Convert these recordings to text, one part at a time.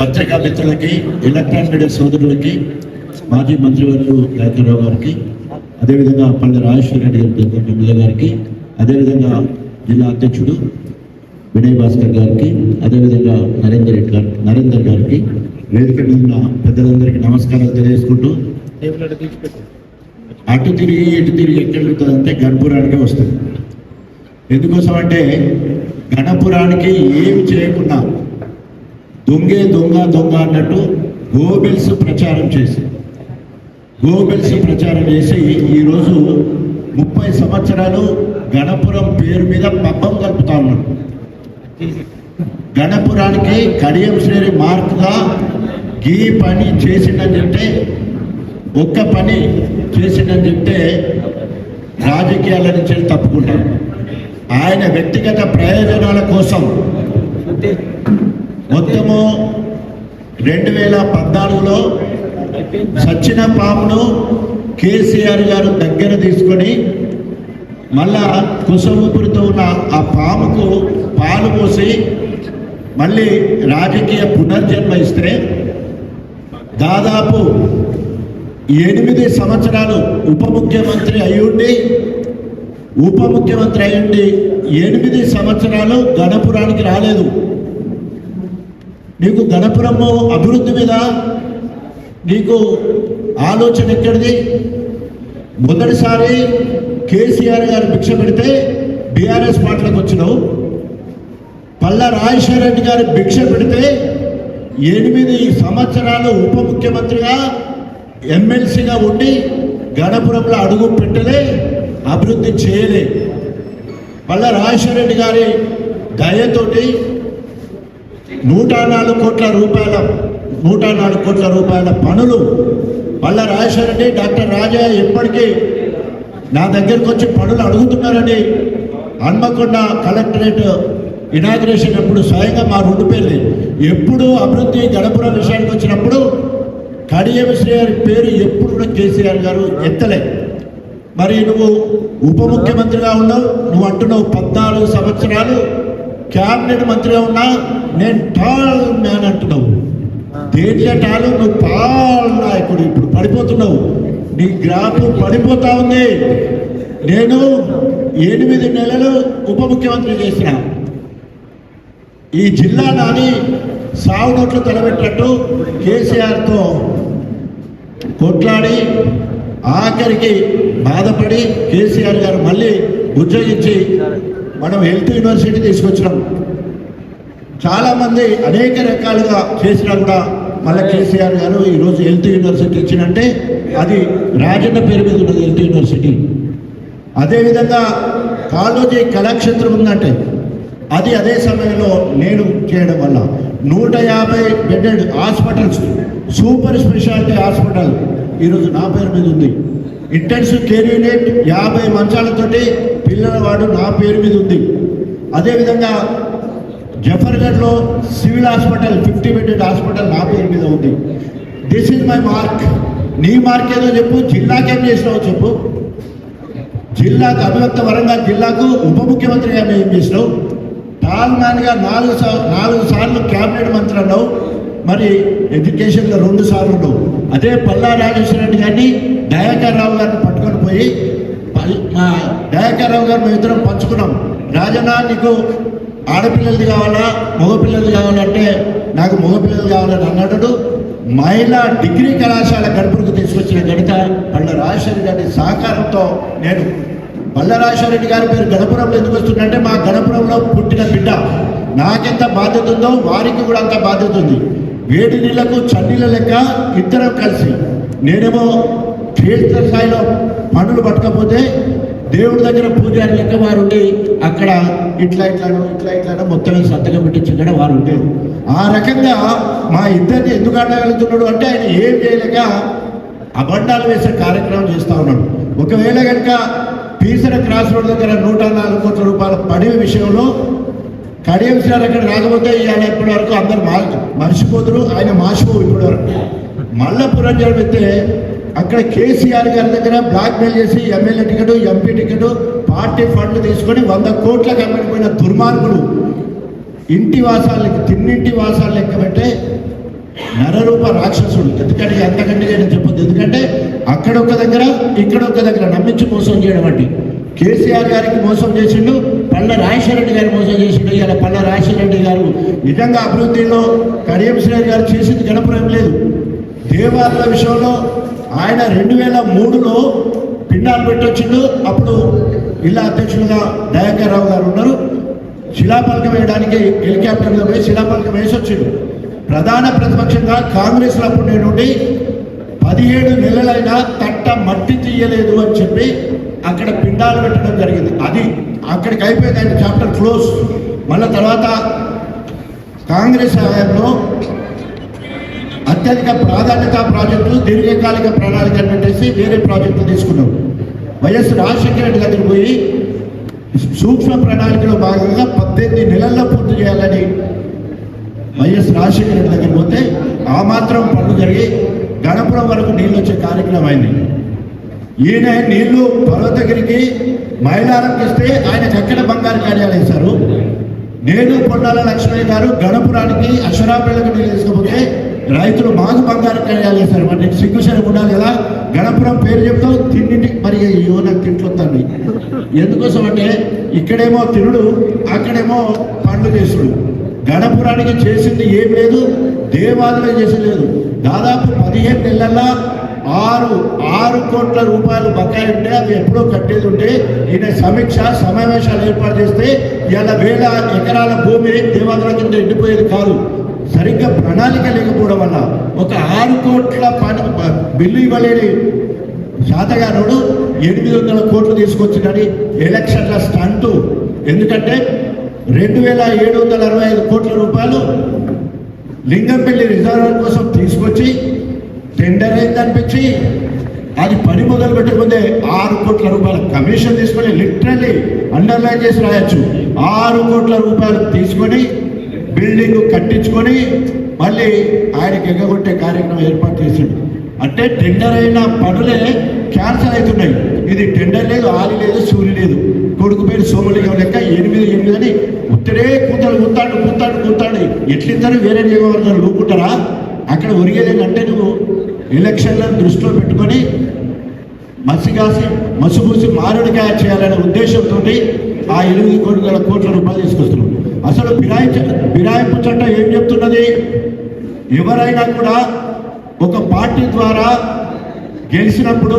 పత్రికా మిత్రులకి electronic media సోదరులకి మాజీ మంత్రివర్యులు రావు గారికి అదేవిధంగా పల్లె రాజేశ్వర రెడ్డి గారి ఎమ్మెల్యే గారికి అదేవిధంగా జిల్లా అధ్యక్షుడు వినయ్ భాస్కర్ గారికి అదేవిధంగా నరేందర్ రెడ్డి గారికి నరేందర్ గారికి వేదిక మీద ఉన్న పెద్దలందరికీ నమస్కారాలు తెలియజేసుకుంటూ అటు తిరిగి ఇటు తిరిగి ఎక్కడ వెళ్తుందంటే గణపురానికే వస్తుంది. ఎందుకోసం అంటే గణపురానికి ఏమి చేయకుండా దొంగే దొంగ దొంగ అన్నట్టు గోబెల్స్ ప్రచారం చేసి గోబెల్స్ ప్రచారం చేసి ఈరోజు ముప్పై సంవత్సరాలు గణపురం పేరు మీద పబ్బం కలుపుతా ఉన్నాడు గణపురానికి కడియం శ్రేణి మార్కుగా గీ పని చేసిందని చెప్తే ఒక్క పని చేసిందని చెప్తే రాజకీయాల నుంచి తప్పుకుంటారు. ఆయన వ్యక్తిగత ప్రయోజనాల కోసం మొత్తము రెండు వేల పద్నాలుగులో సచ్చిన పామును కేసీఆర్ గారు దగ్గర తీసుకొని మళ్ళా కుసమూపురితో ఉన్న ఆ పాముకు పాలు పోసి మళ్ళీ రాజకీయ పునర్జన్మ ఇస్తే దాదాపు ఎనిమిది సంవత్సరాలు ఉప ముఖ్యమంత్రి అయ్యుండి ఉప ముఖ్యమంత్రి అయ్యుండి ఎనిమిది సంవత్సరాలు గణపురానికి రాలేదు. నీకు గణపురము అభివృద్ధి మీద నీకు ఆలోచన ఎక్కడిది? మొదటిసారి కేసీఆర్ గారు భిక్ష పెడితే బీఆర్ఎస్ పార్టీలకు వచ్చినావు. పల్ల రాజశేఖర రెడ్డి గారు భిక్ష పెడితే ఎనిమిది సంవత్సరాలు ఉప ముఖ్యమంత్రిగా ఎమ్మెల్సీగా ఉండి గణపురంలో అడుగు పెట్టలే అభివృద్ధి చేయలే. పల్ల రాజశేఖర రెడ్డి గారి దయతోటి నూట నాలుగు కోట్ల రూపాయల నూట నాలుగు కోట్ల రూపాయల పనులు మళ్ళా రాజశేఖర డాక్టర్ రాజా ఎప్పటికీ నా దగ్గరకు వచ్చి పనులు అడుగుతున్నారని హన్మకొండ కలెక్టరేట్ ఇనాగ్రేషన్ అప్పుడు స్వయంగా మా రెండు పేర్లు ఎప్పుడు అభివృద్ధి గణపురం విషయానికి వచ్చినప్పుడు కడియం శ్రీగారి పేరు ఎప్పుడు కూడా కేసీఆర్ గారు ఎత్తలే. మరి నువ్వు ఉప ముఖ్యమంత్రిగా ఉన్నావు నువ్వు అంటున్నావు పద్నాలుగు సంవత్సరాలు క్యాబినెట్ మంత్రిగా ఉన్నా నేను టాల్ మ్యాన్ అంటున్నావు. దేంట్లో టాలు నువ్వు పాల్ నాయకుడు. ఇప్పుడు పడిపోతున్నావు. నీ గ్రాఫ్ పడిపోతా ఉంది. నేను ఎనిమిది నెలలు ఉప ముఖ్యమంత్రి చేసిన. ఈ జిల్లా నాని సాగు నోట్లు తలబెట్టినట్టు కేసీఆర్తో కొట్లాడి ఆఖరికి బాధపడి కేసీఆర్ గారు మళ్ళీ ఉద్యోగించి మనం హెల్త్ యూనివర్సిటీ తీసుకొచ్చినాం. చాలామంది అనేక రకాలుగా చేసినా కూడా మళ్ళీ కేసీఆర్ గారు ఈరోజు హెల్త్ యూనివర్సిటీ ఇచ్చినంటే అది రాజన్న పేరు మీద ఉన్నది హెల్త్ యూనివర్సిటీ. అదేవిధంగా కాలోజీ కళాక్షేత్రం ఉందంటే అది అదే సమయంలో నేను చేయడం వల్ల నూట యాభై bedded hospitals super speciality hospital ఈరోజు నా పేరు మీద ఉంది. ఇంటెన్సివ్ కేర్ యూనిట్ యాభై మంచాలతోటి వాడు నా పేరు మీద ఉంది. అదేవిధంగా జఫర్గఢ్లో civil hospital fifty bedded hospital నా పేరు మీద ఉంది. దిస్ ఇస్ మై మార్క్ నీ మార్క్ ఏదో చెప్పు జిల్లాకేం చేసినావు చెప్పు. జిల్లాకు అభివక్త వరంగల్ జిల్లాకు ఉప ముఖ్యమంత్రిగా ఏం చేసినావు? టాల్ మ్యాన్గా నాలుగు సార్ నాలుగు సార్లు క్యాబినెట్ మంత్రి అన్నావు. మరి ఎడ్యుకేషన్లో రెండు సార్లు ఉన్నావు అదే పల్లా రాజేశ్వర రెడ్డి గారిని దయాకర్ రావు గారిని పట్టుకొని పోయి మా దయాకర్రావు గారు మేము ఇద్దరం పంచుకున్నాం. రాజన్న నీకు ఆడపిల్లలది కావాలా? మగపిల్లలది కావాలంటే నాకు మగపిల్లలు కావాలని అన్నాడు. మహిళా డిగ్రీ కళాశాల గడుపుకు తీసుకొచ్చిన గణిత బళ్ళ రాజశేఖర గారి సహకారంతో నేను బల్లరాజశేఖర రెడ్డి గారి పేరు గణపురంలో ఎందుకు వస్తుందంటే మా గణపురంలో పుట్టిన బిడ్డ. నాకెంత బాధ్యత ఉందో వారికి కూడా అంత బాధ్యత ఉంది. వేడి నీళ్ళకు చన్నీళ్ళ లెక్క ఇద్దరం కలిసి. నేనేమో క్షేత్ర స్థాయిలో పనులు పట్టకపోతే దేవుడి దగ్గర పూజారి లెక్క వారు ఉండి అక్కడ ఇట్లా ఇట్లానో ఇట్లా ఇట్లానో మొత్తం సంతకం పెట్టించిన వారు ఉండేది ఆ రకంగా మా ఇద్దరిని ఎందుకు అడగలుగుతున్నాడు అంటే ఆయన ఏం చేయలేక అబండాలు వేసే కార్యక్రమం చేస్తూ ఉన్నాడు. ఒకవేళ కనుక పీసర క్రాస్ రోడ్ దగ్గర నూట నాలుగు కోట్ల రూపాయల పడే విషయంలో కడియం సార్ అక్కడ రాకపోతే ఆయన ఇప్పటి వరకు అందరు మా మర్చిపోతురు ఆయన మార్చిపోవు ఇప్పటి వరకు. మళ్ళా పురంజలు పెడితే అక్కడ కేసీఆర్ గారి దగ్గర బ్లాక్మెయిల్ చేసి MLA ticket MP ticket party ఫండ్లు తీసుకొని వంద కోట్లకు అమ్మిడిపోయిన దుర్మార్గులు. ఇంటి వాసాలు తిన్నింటి వాసాలు లెక్క పెట్టే నరరూప రాక్షసుడు ఎందుకంటే అంతకంటే నేను చెప్పొద్దు. ఎందుకంటే అక్కడ ఒక దగ్గర ఇక్కడ ఒక దగ్గర నమ్మించి మోసం చేయడం అంటే కేసీఆర్ గారికి మోసం చేసిండు పళ్ళ రాజశేఖరెడ్డి గారు మోసం చేసిండు. ఇలా పల్ల రాజశేఖరెడ్డి గారు నిజంగా అభివృద్ధిలో కడియం శ్రేణి గారు చేసింది గణపురం లేదు. దేవాలయ విషయంలో ఆయన రెండు వేల మూడులో పిండాలు పెట్టొచ్చిండు. అప్పుడు ఇల్లా అధ్యక్షులుగా దయాకర్ రావు గారు ఉన్నారు. శిలాపలకం వేయడానికి హెలికాప్టర్లో పోయి శిలాపలకం వేసి వచ్చిండు ప్రధాన ప్రతిపక్షంగా కాంగ్రెస్లో అప్పుడు నేను ఉండి పదిహేడు నెలలైనా తట్ట మట్టి తీయలేదు అని చెప్పి అక్కడ పిండాలు పెట్టడం జరిగింది. అది అక్కడికి అయిపోయింది ఆయన చాప్టర్ క్లోజ్. మళ్ళీ తర్వాత కాంగ్రెస్ హయాంలో అత్యధిక ప్రాధాన్యత ప్రాజెక్టులు దీర్ఘకాలిక ప్రణాళిక అని పెట్టేసి వేరే ప్రాజెక్టులు తీసుకున్నాం. వైఎస్ రాజశేఖర రెడ్డి దగ్గర పోయి సూక్ష్మ ప్రణాళికలో భాగంగా పద్దెనిమిది నెలల్లో పూర్తి చేయాలని వైఎస్ రాజశేఖర రెడ్డి దగ్గర పోతే ఆ మాత్రం పనులు జరిగి గణపురం వరకు నీళ్ళు వచ్చే కార్యక్రమం అయింది. ఈయన నీళ్ళు పర్వతగిరికి మైలారంకి ఇస్తే ఆయన చక్కెర బంగారు కార్యాలు వేశారు. నేను కొండాల లక్ష్మయ్య గారు గణపురానికి అక్షరాపేళ్ళకు నీళ్ళు తీసుకుపోతే రైతులు మాకు బంగారం కార్యాలయం సార్. మరి నీకు సిగ్గుశరం ఉండాలి కదా. గణపురం పేరు చెప్తావు తిండింటికి మరి యువన నాకు తింట్లొస్తాను ఎందుకోసం అంటే ఇక్కడేమో తినుడు అక్కడేమో పండ్లు చేసుడు. గణపురానికి చేసింది ఏం లేదు దేవాలయం చేసలేదు దాదాపు పదిహేను నెలల్లో ఆరు ఆరు కోట్ల రూపాయలు బకాయి ఉంటే అది ఎప్పుడో కట్టేది ఉంటే ఈయన సమీక్ష సమావేశాలు ఏర్పాటు చేస్తే ఇలా వేల ఎకరాల భూమి దేవాలయం కింద ఎండిపోయేది కాదు. సరిగ్గా ప్రణాళిక లేకపోవడం వల్ల ఒక ఆరు కోట్ల పని బిల్లు ఇవ్వలేని శాతగానుడు ఎనిమిది వందల కోట్లు తీసుకొచ్చిందని ఎలక్షన్ల స్టంటు. ఎందుకంటే రెండు వేల ఏడు వందల అరవై ఐదు కోట్ల రూపాయలు లింగంపల్లి రిజర్వర్ కోసం తీసుకొచ్చి టెండర్ అయిందనిపించి అది పని మొదలు పెట్టకముందే ఆరు కోట్ల రూపాయల కమిషన్ తీసుకొని లిటరల్లీ అండర్లైన్ చేసి రాయొచ్చు. ఆరు కోట్ల రూపాయలు తీసుకొని బిల్డింగ్ కట్టించుకొని మళ్ళీ ఆయనకి ఎగ్గొట్టే కార్యక్రమం ఏర్పాటు చేసిండు. అంటే టెండర్ అయిన పనులే క్యాన్సల్ అవుతున్నాయి. ఇది టెండర్ లేదు ఆలి లేదు సూర్యు లేదు. కొడుకు పేరు సోమలింగం లెక్క ఎనిమిది ఎనిమిది అని ఉత్తరే కూతాడు కూతాడు కూతాడు కూతాడు ఎట్లిద్దరు వేరే నియోజకవర్గాలు ఊపుకుంటారా అక్కడ ఒరిగేది అంటే నువ్వు ఎలక్షన్లను దృష్టిలో పెట్టుకొని మసిగాసి మసుగూసి మారుడికాయ చేయాలనే ఉద్దేశంతో ఆ ఎనిమిది కోట్ల కోట్ల రూపాయలు తీసుకొస్తున్నావు. అసలు బిరాయి ఫిరాయింపు చట్టం ఏం చెప్తున్నది? ఎవరైనా కూడా ఒక పార్టీ ద్వారా గెలిచినప్పుడు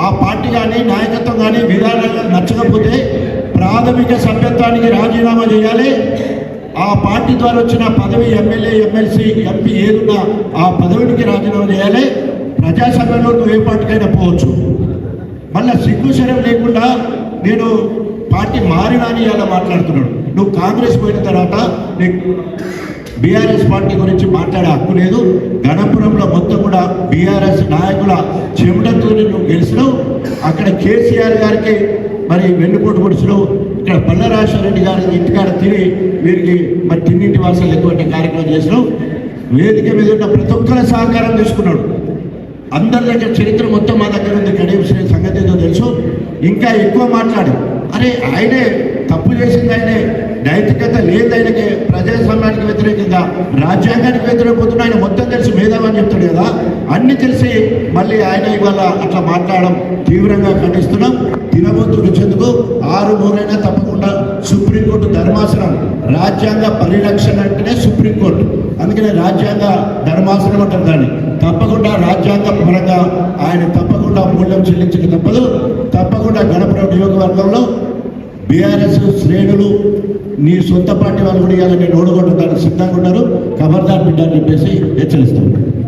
ఆ పార్టీ కానీ నాయకత్వం కానీ విధానాలు నచ్చకపోతే ప్రాథమిక సభ్యత్వానికి రాజీనామా చేయాలి. ఆ పార్టీ ద్వారా వచ్చిన పదవి ఎమ్మెల్యే ఎమ్మెల్సీ ఎంపీ ఏదున్నా ఆ పదవికి రాజీనామా చేయాలి. ప్రజాసభలో నువ్వు ఏ పార్టీకైనా పోవచ్చు. మళ్ళీ సిగ్గు శరం లేకుండా నేను పార్టీ మారినాని అలా మాట్లాడుతున్నాడు. నువ్వు కాంగ్రెస్ పోయిన తర్వాత నీకు బీఆర్ఎస్ పార్టీ గురించి మాట్లాడే హక్కు లేదు. గణపురంలో మొత్తం కూడా బీఆర్ఎస్ నాయకుల చెమటతో నువ్వు గెలిచినావు. అక్కడ కేసీఆర్ గారికి మరి వెన్నుపోటు పొడిచినావు. ఇక్కడ పల్లరాజరెడ్డి గారి ఇంటికాడ తిని వీరికి మరి తిన్నింటి వాసాలు ఎక్కువంటి కార్యక్రమం చేసినావు? వేదిక మీద ఉన్న ప్రతి ఒక్కరి సహకారం తీసుకున్నాడు. అందరి దగ్గర చరిత్ర మొత్తం మా దగ్గర ఉంది. కడియం సంగతి ఏదో తెలుసు. ఇంకా ఎక్కువ మాట్లాడు. అరే ఆయనే తప్పు చేసింది ఆయనే. నైతికత లేదు ఆయనకి ప్రజాస్వామ్యానికి వ్యతిరేకంగా రాజ్యాంగానికి వ్యతిరేకపోతున్నా ఆయన మొత్తం తెలిసి మేధావని అని చెప్తాడు కదా. అన్ని తెలిసి మళ్ళీ ఆయన ఇవాళ అట్లా మాట్లాడడం తీవ్రంగా ఖండిస్తున్నాం. తినబోతు రుచెందుకు ఆరు మూరైనా తప్పకుండా సుప్రీంకోర్టు ధర్మాసనం రాజ్యాంగ పరిరక్షణ అంటేనే సుప్రీంకోర్టు. అందుకనే రాజ్యాంగ ధర్మాసనం అంటారు దాన్ని. తప్పకుండా రాజ్యాంగ పరంగా ఆయన తప్పకుండా మూల్యం చెల్లించక తప్పదు. తప్పకుండా గణపురం నియోజకవర్గంలో బీఆర్ఎస్ శ్రేణులు నీ సొంత పార్టీ వాళ్ళు కూడా ఇవ్వాలని ఓడగొట్టడానికి సిద్ధంగా ఉన్నారు. ఖబర్దార్ బిడ్డ అని చెప్పేసి హెచ్చరిస్తాను